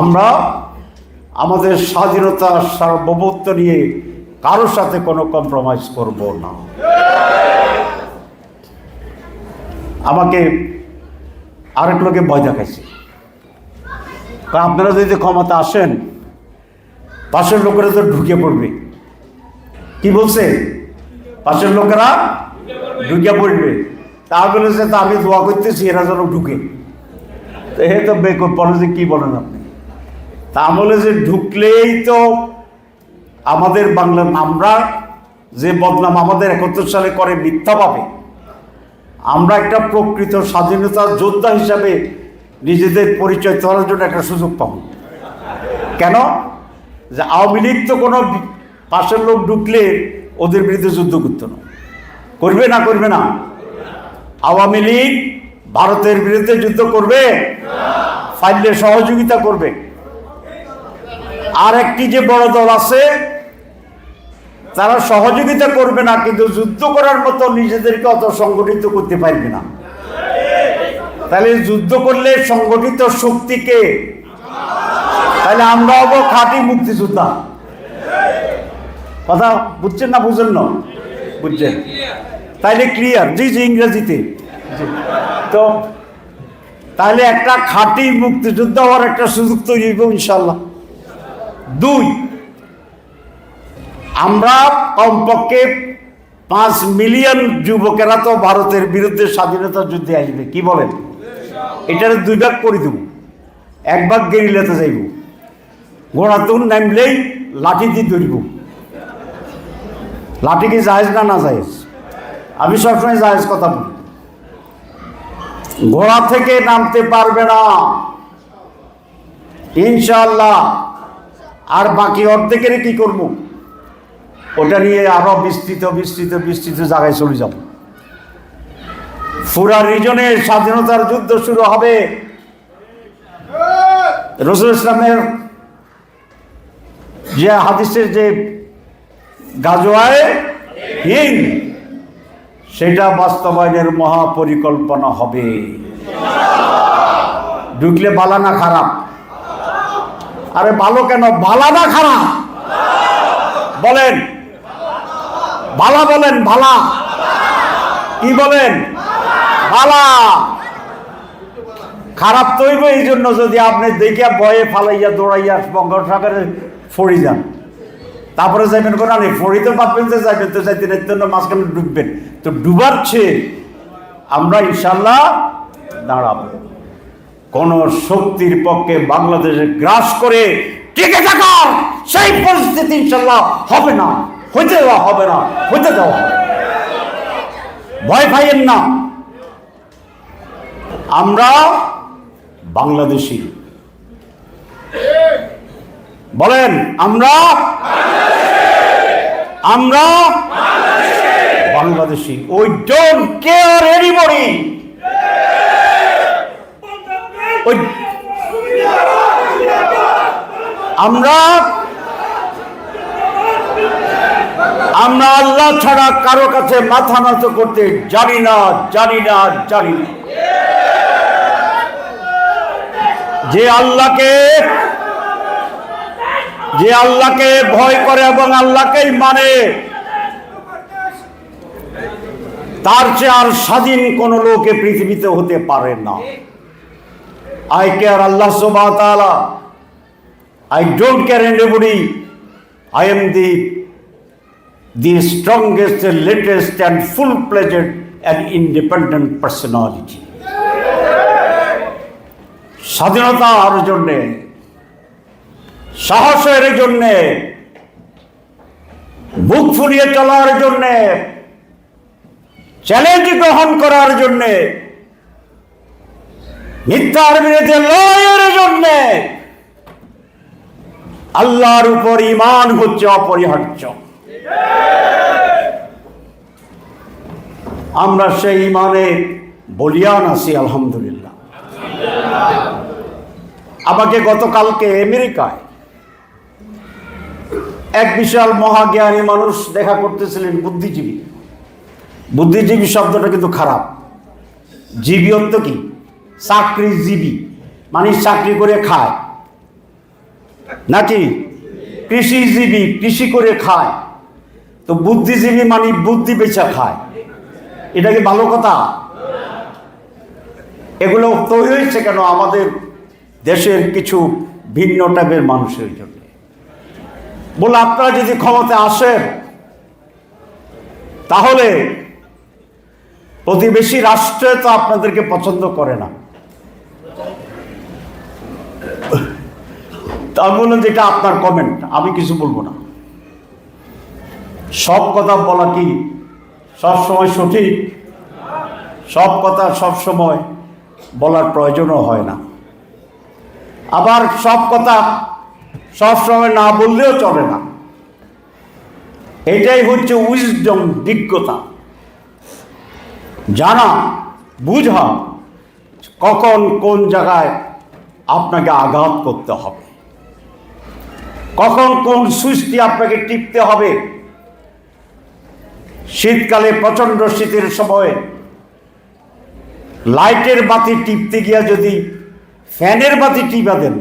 আমরা আমাদের স্বাধীনতা, সার্বভৌমত্ব নিয়ে কারোর সাথে কোনো কম্প্রোমাইজ করব না। আমাকে আরেক লোকে ভয় দেখাইছে। আপনারা যদি ক্ষমতা আসেন, পাশের লোকেরা তো ঢুকে পড়বে। কি বলছে? পাশের লোকেরা ঢুকে পড়বে। তা বলেছে, তা আমি দোয়া করতেছি, এরা যেন ঢুকে। তো হে তো বেকর বলে যে কী বলেন আপনি? তা যে ঢুকলেই তো আমাদের বাংলা, আমরা যে বদনাম আমাদের একাত্তর সালে করে মিথ্যা পাবে আমরা একটা প্রকৃত স্বাধীনতার যোদ্ধা হিসাবে নিজেদের পরিচয় তোলার জন্য একটা সুযোগ পাব। কেন? যে আওয়ামী লীগ তো কোনো পাশের লোক ঢুকলে ওদের বিরুদ্ধে যুদ্ধ করতো না। করবে না করবে না। আওয়ামী লীগ ভারতের বিরুদ্ধে যুদ্ধ করবে ফাইলে সহযোগিতা করবে। আর একটি যে বড় দল আছে, তারা সহযোগিতা করবে না, কিন্তু যুদ্ধ করার মতো নিজেদেরকে অত সংগঠিত করতে পারবে না। তাহলে যুদ্ধ করলে সংগঠিত শক্তিকে তাহলে আমরা হব খাঁটি মুক্তিযোদ্ধা। কথা বুঝছেন না বুঝেন না? বুঝছেন। তাইলে ক্লিয়ার, জি জি, ইংরেজিতে। তো তাহলে একটা খাঁটি মুক্তিযোদ্ধা হওয়ার একটা সুযোগ তৈরি হইব ইনশাল্লাহ দুই, আমরা কমপক্ষে পাঁচ মিলিয়ন যুবকেরা তো ভারতের বিরুদ্ধে স্বাধীনতা যুদ্ধে আসবে, কি বলেন? এটার দুই ভাগ করে দেব, এক ভাগ গেরিলাতে যাইব ঘোড়াতুন নামলেই লাঠি দিয়ে ধরব। লাঠি কি জাহেজ না না জাহেজ আমি সবসময় জাহেজ কথা বলি। ঘোড়া থেকে নামতে পারবে না। ইনশাল্লাহ আর বাকি অর্ধেকের কি করব? ওটা নিয়ে আরও বিস্তৃত বিস্তৃত বিস্তৃত জায়গায় চলে যাব। ফুরা রিজনে স্বাধীনতার যুদ্ধ শুরু হবে। রসুল ইসলামের যে হাদিসের যে গাজোয়ায় হিন্দ, সেটা বাস্তবায়নের মহাপরিকল্পনা হবে। ঢুকলে বালানা খারাপ। আরে ভালো কেন? বালা না খারাপ বলেন। ভালা বলেন ভালা কি বলেন? ভালা খারাপ তৈব এই জন্য যদি আপনি দেখিয়া বয়ে ফালাইয়া দৌড়াইয়া বঙ্গোপসাগরে ফড়ি যান। তারপরে যাইবেন কোন আনে ফড়ি তো পাবেন যে যাইবেন, তো যাইতে যাইতে না মাঝখানে ডুববেন। তো ডুবার চেয়ে আমরা ইনশাল্লাহ দাঁড়াবো। কোন শক্তির পক্ষে বাংলাদেশে গ্রাস করে টিকে থাকার সেই পরিস্থিতি ইনশাল্লাহ হবে না, হইতে দেওয়া হবে না, হইতে দেওয়া হবে ভয় পাইয়েন না। আমরা বাংলাদেশি। বলেন, আমরা আমরা বাংলাদেশি। ওই ডোন্ট কেয়ার এনিবডি ওই আমরা আমরা আল্লাহ ছাড়া কারও কাছে মাথা নত করতে জানি না জানি না জানি না। যে আল্লাহকে যে আল্লাহকে ভয় করে এবং আল্লাহকেই মানে তার চেয়ে আর স্বাধীন কোন লোকে পৃথিবীতে হতে পারে না। I care Allah subhanahu wa ta'ala. I don't care anybody. I am the the strongest, latest, and full-fledged and independent personality. স্বাধীনতার জন্যে সাহসের জন্যে বুক ফুলিয়ে চলার জন্যে চ্যালেঞ্জ গ্রহণ করার জন্যে মিথ্যার বিরুদ্ধে লড়াইয়ের জন্যে। আল্লাহর উপর ইমান হচ্ছে অপরিহার্য। আমরা সেই ইমানে বলিয়ান আছি, আলহামদুলিল্লাহ। আমাকে গতকালকে আমেরিকায় এক বিশাল মহাজ্ঞানী মানুষ দেখা করতেছিলেন, বুদ্ধিজীবী। বুদ্ধিজীবী শব্দটা কিন্তু খারাপ। জীবী কি? চাকরিজীবী। মানে চাকরি করে খায়। নাকি? কৃষিজীবী, কৃষি করে খায়। তো বুদ্ধিজীবী মানে বুদ্ধি বেচা খায়। এটা কি ভালো কথা? এগুলো তৈরি হয়েছে কেন আমাদের দেশের কিছু ভিন্ন টাইপের মানুষের জন্য? বলে আপনারা যদি ক্ষমতায় আসেন, তাহলে প্রতিবেশী রাষ্ট্রে তো আপনাদেরকে পছন্দ করে না। আমি বললাম যে এটা আপনার কমেন্ট আমি কিছু বলব না। সব কথা বলা কি সব সময় সঠিক? সব কথা সব সময় বলার প্রয়োজনও হয় না। আবার সব কথা সব সময় না বললেও চলে না। এটাই হচ্ছে উইজডম দিগ্গতা। জানা, বুঝা, কখন কোন জায়গায় আপনাকে আঘাত করতে হবে। কখন কোন সুইচটি আপনাকে টিপতে হবে? শীতকালে, প্রচণ্ড শীতের সময় লাইটের বাতি টিপতে গিয়া যদি ফ্যানের বাতি টিপা দেন,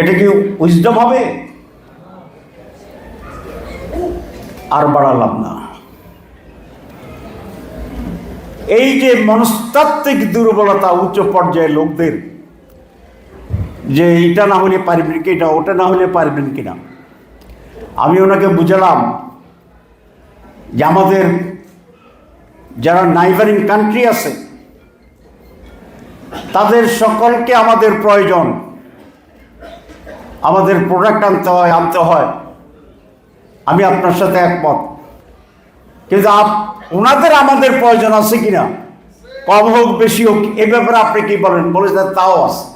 এটা কি উইজডম হবে? আর বাড়ালাম না। এই যে মনস্তাত্ত্বিক দুর্বলতা উচ্চ পর্যায়ের লোকদের যে এটা না হলে পারবেন কি, এটা ওটা না হলে পারবেন কিনা আমি ওনাকে বুঝালাম যে আমাদের যারা নাইবারিং কান্ট্রি আছে, তাদের সকলকে আমাদের প্রয়োজন। আমাদের প্রোডাক্ট আনতে হয় আনতে হয়। আমি আপনার সাথে একমত। কিন্তু আপ, ওনাদের আমাদের প্রয়োজন আছে কিনা কম হোক, বেশি হোক, এ ব্যাপারে আপনি কি বলেন? বলে তাও আছে।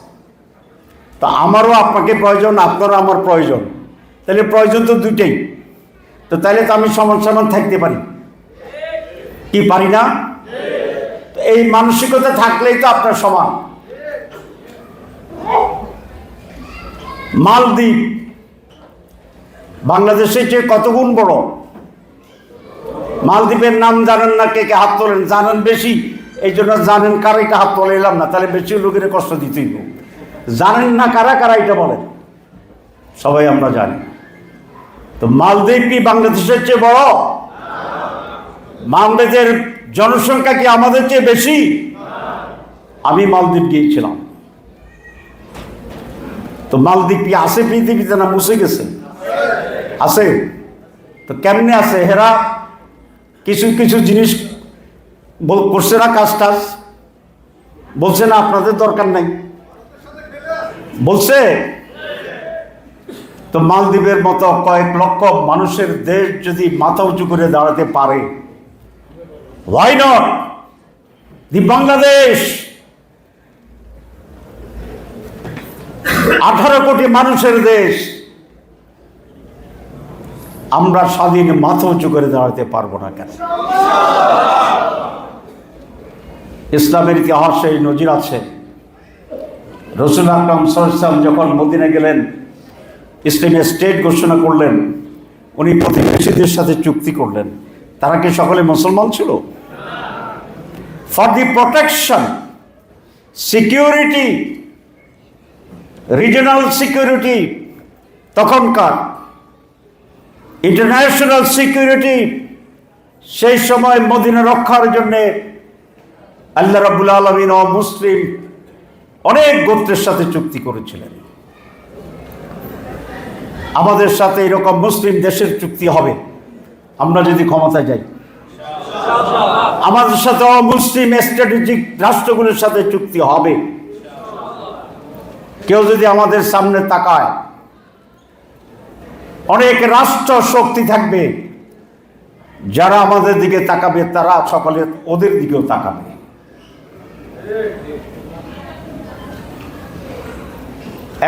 তা আমারও আপনাকে প্রয়োজন, আপনারও আমার প্রয়োজন। তাহলে প্রয়োজন তো দুইটাই। তো তাহলে তো আমি সমান সমান থাকতে পারি। কি পারি না? এই মানসিকতা থাকলেই তো আপনার সমান। মালদ্বীপ, বাংলাদেশের চেয়ে কত গুণ বড়? মালদ্বীপের নাম জানেন না কে কে হাত তোলেন? জানেন বেশি। এই জন্য জানেন কারা এটা হাত তোলে এলাম না। তাহলে বেশি লোকের কষ্ট দিতেই। জানেন না কারা কারা এটা বলেন? সবাই আমরা জানি। তো মালদ্বীপ কি বাংলাদেশের চেয়ে বড়? মালদ্বীপের জনসংখ্যা কি আমাদের চেয়ে বেশি? আমি মালদ্বীপ গিয়েছিলাম। তো মালদ্বীপ কি আছে পৃথিবীতে না মুছে গেছে? আছে। তো কেমনে আছে? হেরা কিছু কিছু জিনিস করছে না কাজ টাজ বলছে না, আপনাদের দরকার নাই। বলছে? তো মালদ্বীপের মতো কয়েক লক্ষ মানুষের দেশ যদি মাথা উঁচু করে দাঁড়াতে পারে ওয়াই নট দি বাংলাদেশ। আঠারো কোটি মানুষের দেশ। আমরা স্বাধীন মাথা উঁচু করে দাঁড়াতে পারব না কেন? ইসলামের ইতিহাসে নজির আছে। রসুল আকরম সাল্লাম যখন মদিনে গেলেন ইসলামের স্টেট ঘোষণা করলেন, উনি প্রতিবেশীদের সাথে চুক্তি করলেন। তারা কি সকলে মুসলমান ছিল? For the protection security regional security তখনকার ইন্টারন্যাশনাল সিকিউরিটি সেই সময় মদিনা রক্ষার জন্যে আল্লাহ রাবুল আলমিন ও মুসলিম অনেক গোত্রের সাথে চুক্তি করেছিলেন। আমাদের সাথে এরকম মুসলিম দেশের চুক্তি হবে। আমরা যদি ক্ষমতায় যাই। আমাদের সাথে অমুসলিম স্ট্র্যাটেজিক রাষ্ট্রগুলোর সাথে চুক্তি হবে। কেউ যদি আমাদের সামনে তাকায়, অনেক রাষ্ট্র শক্তি থাকবে। যারা আমাদের দিকে তাকাবে, তারা সকলে ওদের দিকেও তাকাবে।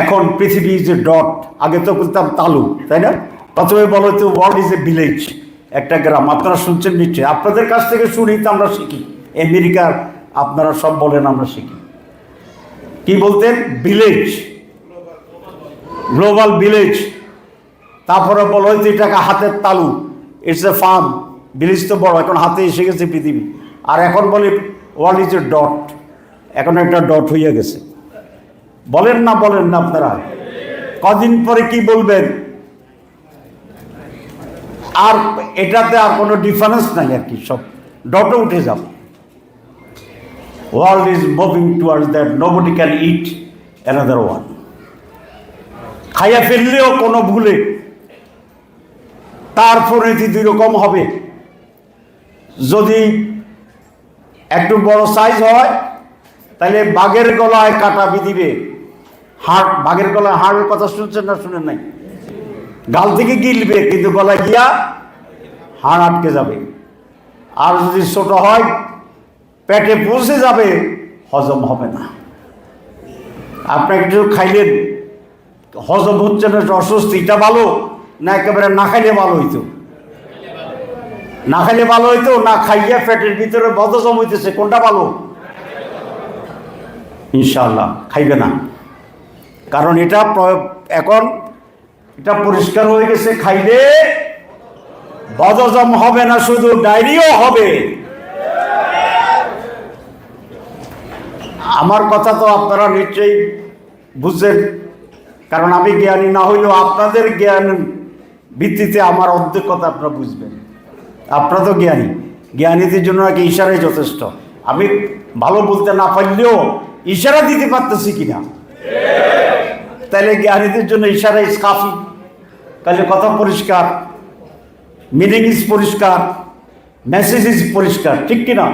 এখন পৃথিবী ইজ এ ডট আগে তো বলতাম তালু, তাই না? প্রথমে বলো তো ওয়ার্ল্ড ইজ এ ভিলেজ একটা গ্রাম। আপনারা শুনছেন নিশ্চয়ই। আপনাদের কাছ থেকে শুনি তো আমরা শিখি। আমেরিকার আপনারা সব বলেন আমরা শিখি। কি বলতেন? ভিলেজ গ্লোবাল ভিলেজ তারপরে বলো হয়তো এটাকে হাতের তালু। ইটস এ ফার্ম ভিলেজ তো বড়, এখন হাতে এসে গেছে পৃথিবী। আর এখন বলে ওয়ার্ল্ড ইজ এ ডট এখন একটা ডট হইয়া গেছে। বলেন না বলেন না আপনারা। কদিন পরে কি বলবেন? আর এটাতে আর কোনো ডিফারেন্স নাই আর কি, সব ডটে উঠে যাব। World is moving towards that nobody can eat another one খাইয়া ফেললেও কোনো ভুলে, তার পরিণতি দুই রকম হবে। যদি একটু বড় সাইজ হয় তাহলে বাঘের গলায় কাটা বিধিবে। হাড়, বাঘের গলায় হাড়ের কথা শুনছেন না শুনেন নাই? গাল থেকে গিলবে, কিন্তু গলায় গিয়া হাড় আটকে যাবে। আর যদি ছোট হয়, পেটে পৌঁছে যাবে, হজম হবে না। আপনি একটু খাইলেন, হজম হচ্ছে না অস্বস্তি, এটা ভালো? না, একেবারে না খাইলে ভালো হইতো। না খাইলে ভালো হইতো, না খাইয়া পেটের ভিতরে বদজম হইতেছে, কোনটা ভালো? ইনশাল্লাহ খাইবে না। কারণ এটা এখন এটা পরিষ্কার হয়ে গেছে, খাইলে বদজম হবে না, শুধু ডায়রিও হবে। আমার কথা তো আপনারা নিশ্চয়ই বুঝছেন, কারণ আমি জ্ঞানী না হইলেও আপনাদের জ্ঞান ভিত্তিতে আমার কথা আপনারা বুঝবেন। আপনারা তো জ্ঞানী, জ্ঞানীদের জন্য নাকি ইশারাই যথেষ্ট। আমি ভালো বলতে না পারলেও ইশারা দিতে পারতেছি কিনা? তাহলে জ্ঞানীদের জন্য ইশারা ইস কাফি তাহলে কথা পরিষ্কার মিনিং ইস পরিষ্কার মেসেজ ইস পরিষ্কার, ঠিক কিনা?